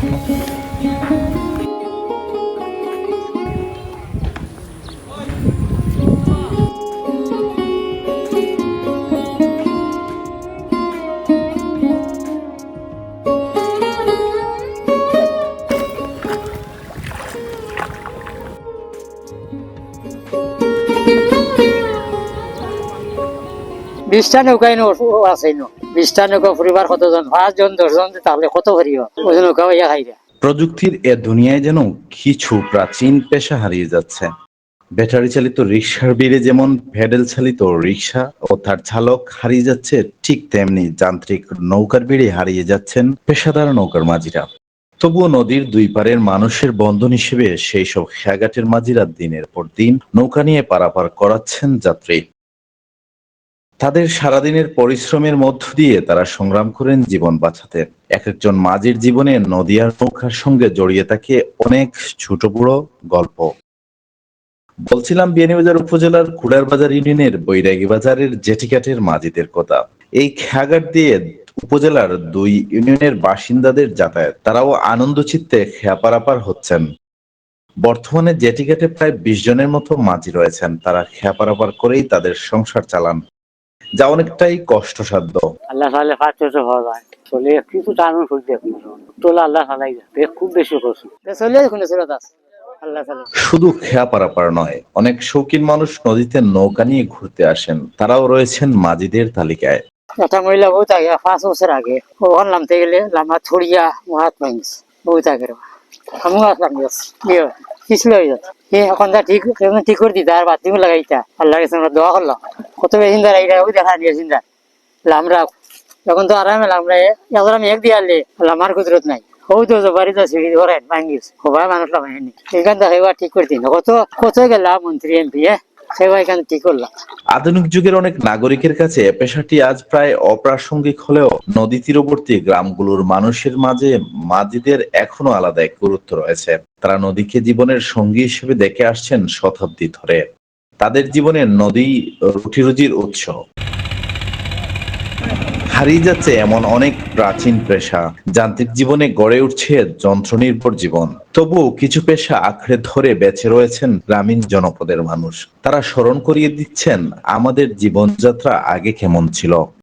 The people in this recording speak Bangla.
Thank you. বিশটা নৌকায় নো আছে বিশটা নৌকা পরিবার কতজন? পাঁচজন দশজন তাহলে কত করিব ওই নৌকা হইয়া খাইরা প্রযুক্তির এ দুনিয়ায় যেন কিছু প্রাচীন পেশা হারিয়ে যাচ্ছে। ব্যাটারি চালিত রিক্সার বেড়ে যেমন প্যাডেল চালিত রিক্সা ও তার চালক হারিয়ে যাচ্ছে, ঠিক তেমনি যান্ত্রিক নৌকার বেড়ে হারিয়ে যাচ্ছেন পেশাদার নৌকার মাঝিরা। তবুও নদীর দুই পারের মানুষের বন্ধন হিসেবে সেই সব খেয়াঘাটের মাঝিরা দিনের পর দিন নৌকা নিয়ে পারাপার করাচ্ছেন যাত্রী। তাদের সারাদিনের পরিশ্রমের মধ্য দিয়ে তারা সংগ্রাম করেন জীবন বাঁচাতে। এক একজন মাঝির জীবনে নদিয়ার নৌকার সঙ্গে জড়িয়ে থাকে অনেক ছোট বড় গল্প। বলছিলাম বিয়ানীবাজার উপজেলার কুড়ার বাজার ইউনিয়নের বৈরাগী বাজারের জেটিঘাটের মাঝিদের কথা। এই খেয়াঘাট দিয়ে উপজেলার দুই ইউনিয়নের বাসিন্দাদের যাতায়াত। তারাও আনন্দ চিত্তে খেয়া পারাপার হচ্ছেন। বর্তমানে জেটিঘাটে প্রায় বিশ জনের মতো মাঝি রয়েছেন। তারা খেয়াপারাপার করেই তাদের সংসার চালান। যা অনেকটাই কষ্টসাধ্য। আল্লাহ তাহলে পাওয়া যায়। চলে কিছু তোলা আল্লাহ তালাই খুব বেশি করছ চলে আছে। শুধু খেয়া পারাপার নয় অনেক শৌখিন মানুষ নদীতে নৌকা নিয়ে ঘুরতে আসেন। তারাও রয়েছেন মাঝিদের তালিকায়। একটা মহিলা বহুত আগে পাঁচ বছর আগে। ও নামতে গেলে লামা থড়িয়া হাত ভাঙিস বহুত আগে আমি আসলাম হয়ে যাচ্ছে। সে এখন ঠিক ঠিক করে দিতা? আর বাতিও লাগাইতা। আল্লাহ কাছে আমরা দোয়া করলাম। কত বেশিন দাঁড়া এইটা দেখা চিন্তা লামরা, এখন তো আরামে লামরা এখন আমি এক দিয়ে আনলে লামার কুদরত নাই। ও তো বাড়িতে সিঁড়ি ধরেন ভাঙ্গিস সবাই মানুষ লাগাইনি এখান থেকে ঠিক করে দিন কত কত গেলাম মন্ত্রী, এমপি হ্যাঁ সেবা এখানে কি করলাম আধুনিক যুগের অনেক নাগরিকের কাছে পেশাটি আজ প্রায় অপ্রাসঙ্গিক হলেও নদী তীরবর্তী গ্রামগুলোর মানুষের মাঝে মাঝিদের এখনও আলাদা এক গুরুত্ব রয়েছে। তারা নদীকে জীবনের সঙ্গী হিসেবে দেখে আসছেন শতাব্দী ধরে। তাদের জীবনে নদী রুটি রুজির উৎস। হারিয়ে যাচ্ছে এমন অনেক প্রাচীন পেশা, যান্ত্রিক জীবনে গড়ে উঠছে যন্ত্রনির্ভর জীবন। তবুও কিছু পেশা আঁকড়ে ধরে বেঁচে রয়েছেন গ্রামীণ জনপদের মানুষ। তারা স্মরণ করিয়ে দিচ্ছেন, আমাদের জীবনযাত্রা আগে কেমন ছিল?